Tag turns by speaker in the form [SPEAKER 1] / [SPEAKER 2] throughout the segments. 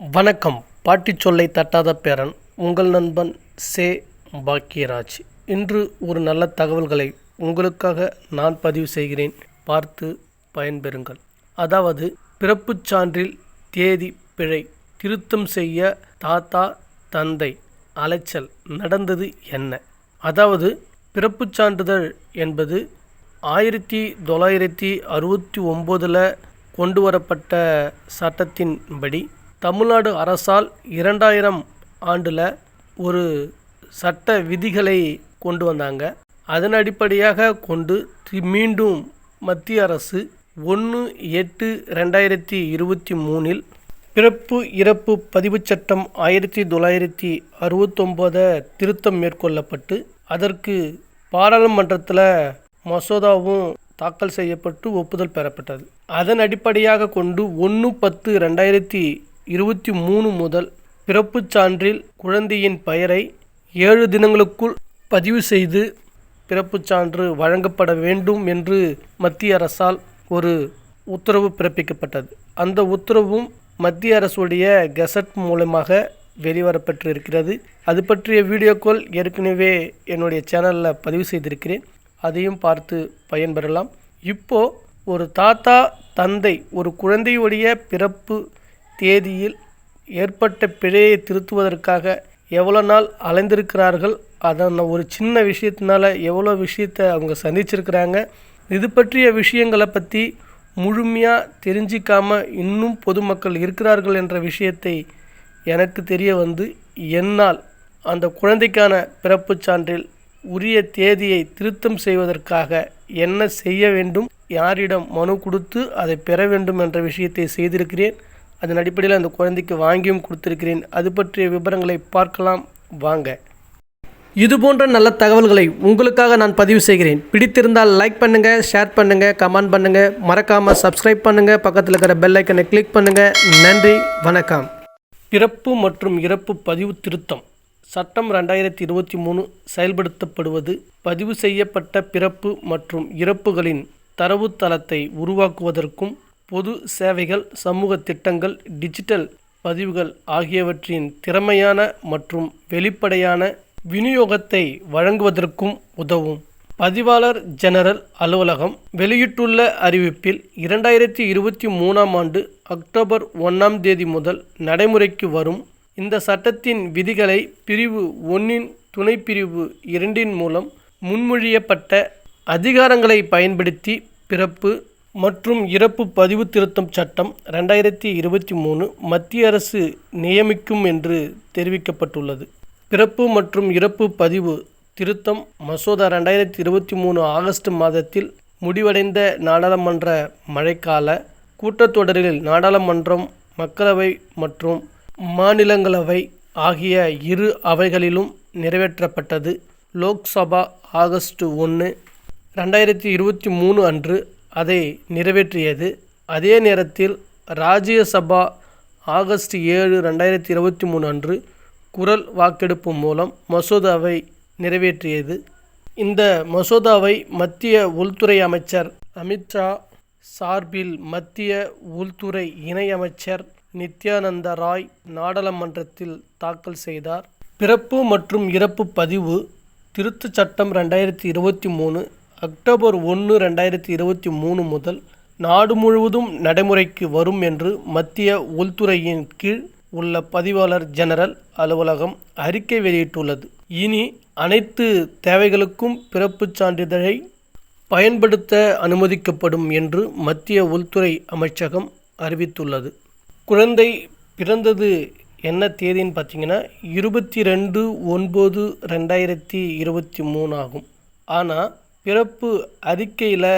[SPEAKER 1] வணக்கம். பாட்டி சொல்லை தட்டாத பேரன் உங்கள் நண்பன் சே. பாக்கியராஜ். இன்று ஒரு நல்ல தகவல்களை உங்களுக்காக நான் பதிவு செய்கிறேன். பார்த்து பயன்பெறுங்கள். அதாவது பிறப்புச் சான்றில் தேதி பிழை திருத்தம் செய்ய தாத்தா தந்தை அலைச்சல் நடந்தது என்ன? அதாவது பிறப்புச் சான்றிதழ் என்பது ஆயிரத்தி தொள்ளாயிரத்தி அறுபத்தி ஒம்போதில் கொண்டு வரப்பட்ட சட்டத்தின்படி தமிழ்நாடு அரசால் இரண்டாயிரம் ஆண்டில் ஒரு சட்ட விதிகளை கொண்டு வந்தாங்க. அதன் அடிப்படையாக கொண்டு தி- மீண்டும் மத்திய அரசு ஒன்று எட்டு ரெண்டாயிரத்தி இருபத்தி மூணில் பிறப்பு இறப்பு பதிவுச் சட்டம் ஆயிரத்தி தொள்ளாயிரத்தி அறுபத்தொம்போதை திருத்தம் மேற்கொள்ளப்பட்டு அதற்கு பாராளுமன்றத்தில் மசோதாவும் தாக்கல் செய்யப்பட்டு ஒப்புதல் பெறப்பட்டது. அதன் அடிப்படையாக கொண்டு ஒன்று பத்து ரெண்டாயிரத்தி இருபத்தி மூணு முதல் பிறப்புச் சான்றில் குழந்தையின் பெயரை ஏழு தினங்களுக்குள் பதிவு செய்து பிறப்புச் சான்று வழங்கப்பட வேண்டும் என்று மத்திய அரசால் ஒரு உத்தரவு பிறப்பிக்கப்பட்டது. அந்த உத்தரவும் மத்திய அரசுடைய கெசட் மூலமாக வெளிவரப்பட்டிருக்கிறது அது பற்றிய வீடியோக்கள் ஏற்கனவே என்னுடைய சேனலில் பதிவு செய்திருக்கிறேன். அதையும் பார்த்து பயன்பெறலாம். இப்போ ஒரு தாத்தா தந்தை ஒரு குழந்தையுடைய பிறப்பு தேதியில் ஏற்பட்ட பிழையை திருத்துவதற்காக எவ்வளோ நாள் அலைந்திருக்கிறார்கள் அதன் ஒரு சின்ன விஷயத்தினால எவ்வளோ விஷயத்தை அவங்க சந்திச்சிருக்கிறாங்க இது பற்றிய விஷயங்களை பற்றி முழுமையாக தெரிஞ்சிக்காமல் இன்னும் பொதுமக்கள் இருக்கிறார்கள் என்ற விஷயத்தை எனக்கு தெரிய வந்து என்னால் அந்த குழந்தைக்கான பிறப்புச் சான்றில் உரிய தேதியை திருத்தம் செய்வதற்காக என்ன செய்ய வேண்டும் யாரிடம் மனு கொடுத்து அதை பெற வேண்டும் என்ற விஷயத்தை செய்திருக்கிறேன். அதன் அடிப்படையில் அந்த குழந்தைக்கு வாங்கியும் கொடுத்திருக்கிறேன். அது பற்றிய விவரங்களை பார்க்கலாம். வாங்க. இது போன்ற நல்ல தகவல்களை உங்களுக்காக நான் பதிவு செய்கிறேன். பிடித்திருந்தால் லைக் பண்ணுங்கள் ஷேர் பண்ணுங்கள் கமெண்ட் பண்ணுங்கள் மறக்காமல் சப்ஸ்கிரைப் பண்ணுங்கள் பக்கத்தில் இருக்கிற பெல் ஐக்கனை கிளிக் பண்ணுங்கள் நன்றி வணக்கம். பிறப்பு மற்றும் இறப்பு பதிவு திருத்தம். சட்டம் ரெண்டாயிரத்தி இருபத்தி மூணு செயல்படுத்தப்படுவது பதிவு செய்யப்பட்ட பிறப்பு மற்றும் இறப்புகளின் தரவுத்தளத்தை உருவாக்குவதற்கும் பொது சேவைகள் சமூக திட்டங்கள் டிஜிட்டல் பதிவுகள் ஆகியவற்றின் திறமையான மற்றும் வெளிப்படையான விநியோகத்தை வழங்குவதற்கும் உதவும். பதிவாளர் ஜெனரல் அலுவலகம் வெளியிட்டுள்ள அறிவிப்பில் இரண்டாயிரத்தி இருபத்தி மூணாம் ஆண்டு அக்டோபர் ஒன்றாம் தேதி முதல் நடைமுறைக்கு வரும் இந்த சட்டத்தின் விதிகளை பிரிவு ஒன்றின் துணைப்பிரிவு இரண்டின் மூலம் முன்மொழியப்பட்ட அதிகாரங்களை பயன்படுத்தி பிறப்பு மற்றும் இறப்பு பதிவு திருத்தம் சட்டம் ரெண்டாயிரத்தி இருபத்தி மூணு மத்திய அரசு நியமிக்கும் என்று தெரிவிக்கப்பட்டுள்ளது. பிறப்பு மற்றும் இறப்பு பதிவு திருத்தம் மசோதா ரெண்டாயிரத்தி இருபத்தி மூணு ஆகஸ்ட் மாதத்தில் முடிவடைந்த நாடாளுமன்ற மழைக்கால கூட்டத்தொடரில் நாடாளுமன்றம் மக்களவை மற்றும் மாநிலங்களவை ஆகிய இரு அவைகளிலும் நிறைவேற்றப்பட்டது. லோக்சபா ஆகஸ்ட் ஒன்று ரெண்டாயிரத்தி இருபத்தி மூணு அன்று அதை நிறைவேற்றியது. அதே நேரத்தில் ராஜ்யசபா ஆகஸ்ட் ஏழு ரெண்டாயிரத்தி இருபத்தி மூணு அன்று குரல் வாக்கெடுப்பு மூலம் மசோதாவை நிறைவேற்றியது. இந்த மசோதாவை மத்திய உள்துறை அமைச்சர் அமித்ஷா சார்பில் மத்திய உள்துறை இணையமைச்சர் நித்யானந்த ராய் நாடாளுமன்றத்தில் தாக்கல் செய்தார். பிறப்பு மற்றும் இறப்பு பதிவு திருத்துச் சட்டம் ரெண்டாயிரத்தி இருபத்தி மூணு அக்டோபர் ஒன்று ரெண்டாயிரத்தி இருபத்தி மூணு முதல் நாடு முழுவதும் நடைமுறைக்கு வரும் என்று மத்திய உள்துறையின் கீழ் உள்ள பதிவாளர் ஜெனரல் அலுவலகம் அறிக்கை வெளியிட்டுள்ளது. இனி அனைத்து தேவைகளுக்கும் பிறப்புச் சான்றிதழை பயன்படுத்த அனுமதிக்கப்படும் என்று மத்திய உள்துறை அமைச்சகம் அறிவித்துள்ளது. குழந்தை பிறந்தது என்ன தேதின்னு பார்த்தீங்கன்னா இருபத்தி ரெண்டு ஒன்பது ரெண்டாயிரத்தி இருபத்தி மூணு ஆகும். ஆனால் பிறப்பு அறிக்கையில்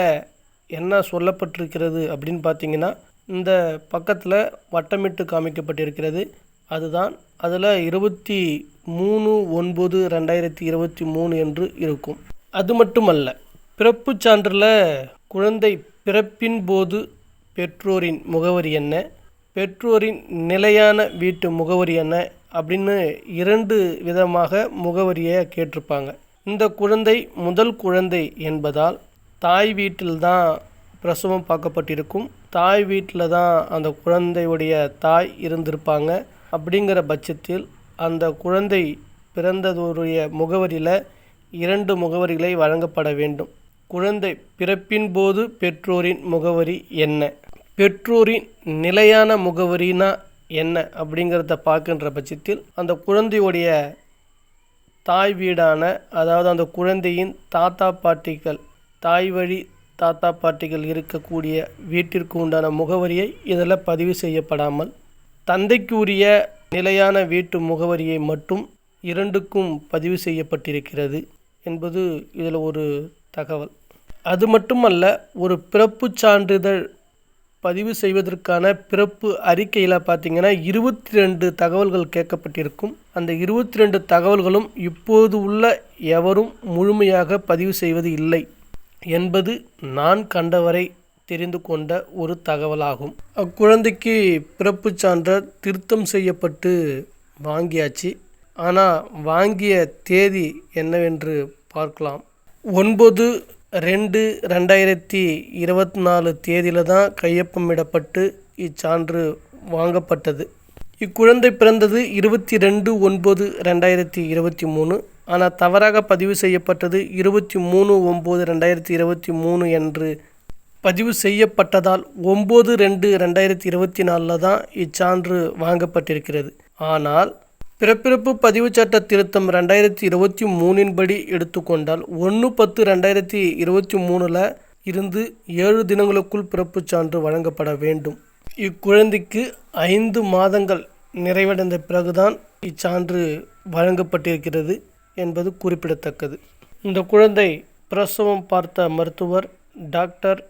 [SPEAKER 1] என்ன சொல்லப்பட்டிருக்கிறது அப்படின்னு பார்த்தீங்கன்னா இந்த பக்கத்தில் வட்டமிட்டு காமிக்கப்பட்டிருக்கிறது. அதுதான் அதில் இருபத்தி மூணு ஒன்பது ரெண்டாயிரத்தி இருபத்தி மூணு என்று இருக்கும். அது மட்டுமல்ல பிறப்பு சான்றில் குழந்தை பிறப்பின் போது பெற்றோரின் முகவரி என்ன பெற்றோரின் நிலையான வீட்டு முகவரி என்ன அப்படின்னு இரண்டு விதமாக முகவரியை கேட்டிருப்பாங்க. இந்த குழந்தை முதல் குழந்தை என்பதால் தாய் வீட்டில்தான் பிரசவம் பார்க்கப்பட்டிருக்கும். தாய் வீட்டில் தான் அந்த குழந்தையுடைய தாய் இருந்திருப்பாங்க. அப்படிங்கிற பட்சத்தில் அந்த குழந்தை பிறந்ததுடைய முகவரியில் இரண்டு முகவரிகளை வழங்கப்பட வேண்டும். குழந்தை பிறப்பின் போது பெற்றோரின் முகவரி என்ன? பெற்றோரின் நிலையான முகவரினா என்ன? அப்படிங்கிறத பார்க்கின்ற பட்சத்தில் அந்த குழந்தையுடைய தாய் வீடான அதாவது அந்த குழந்தையின் தாத்தா பாட்டிகள் தாய் வழி தாத்தா பாட்டிகள் இருக்கக்கூடிய வீட்டிற்கு உண்டான முகவரியை இதில் பதிவு செய்யப்படாமல் தந்தைக்கு உரிய நிலையான வீட்டு முகவரியை மட்டும் இரண்டுக்கும் பதிவு செய்யப்பட்டிருக்கிறது என்பது இதில் ஒரு தகவல். அது மட்டுமல்ல ஒரு பிறப்புச் சான்றிதழ் பதிவு செய்வதற்கான பிறப்பு அறிக்கையில் பார்த்திங்கன்னா இருபத்தி ரெண்டு தகவல்கள் கேட்கப்பட்டிருக்கும். அந்த இருபத்தி ரெண்டு தகவல்களும் இப்போது உள்ள எவரும் முழுமையாக பதிவு செய்வது இல்லை என்பது நான் கண்டவரை தெரிந்து கொண்ட ஒரு தகவலாகும். அக்குழந்தைக்கு பிறப்புச் சான்ற திருத்தம் செய்யப்பட்டு வாங்கியாச்சு. ஆனால் வாங்கிய தேதி என்னவென்று பார்க்கலாம். ஒன்பது ரெண்டு ரெண்டாயிரத்தி இருபத்தி நாலு தேதியில் தான் கையொப்பமிடப்பட்டு இச்சான்று வாங்கப்பட்டது. இக்குழந்தை பிறந்தது இருபத்தி ரெண்டு ஒன்பது ரெண்டாயிரத்தி இருபத்தி மூணு ஆனால் தவறாக பதிவு செய்யப்பட்டது இருபத்தி மூணு ஒம்பது ரெண்டாயிரத்தி இருபத்தி மூணு என்று பதிவு செய்யப்பட்டதால் ஒம்பது ரெண்டு ரெண்டாயிரத்தி இருபத்தி நாலில் தான் இச்சான்று வாங்கப்பட்டிருக்கிறது. ஆனால் பிறப்பிறப்பு பதிவுச் சட்ட திருத்தம் ரெண்டாயிரத்தி இருபத்தி மூணின் படி எடுத்துக்கொண்டால் ஒன்று பத்து ரெண்டாயிரத்தி இருபத்தி மூணில் இருந்து ஏழு தினங்களுக்குள் பிறப்புச் சான்று வழங்கப்பட வேண்டும். இக்குழந்தைக்கு ஐந்து மாதங்கள் நிறைவடைந்த பிறகுதான் இச்சான்று வழங்கப்பட்டிருக்கிறது என்பது குறிப்பிடத்தக்கது. இந்த குழந்தை பிரசவம் பார்த்த மருத்துவர் doctor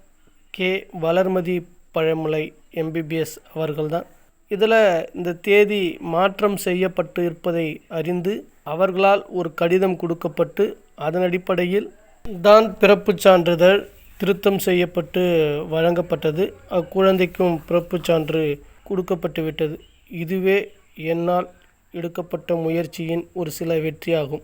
[SPEAKER 1] K. Valarmathi Palamalai MBBS அவர்கள்தான். இதில் இந்த தேதி மாற்றம் செய்யப்பட்டு இருப்பதை அறிந்து அவர்களால் ஒரு கடிதம் கொடுக்கப்பட்டு அதன் அடிப்படையில் தான் பிறப்புச் சான்றிதழ் திருத்தம் செய்யப்பட்டு வழங்கப்பட்டது. அக்குழந்தைக்கும் பிறப்புச் சான்று கொடுக்கப்பட்டு விட்டது. இதுவே என்னால் எடுக்கப்பட்ட முயற்சியின் ஒரு சில வெற்றியாகும்.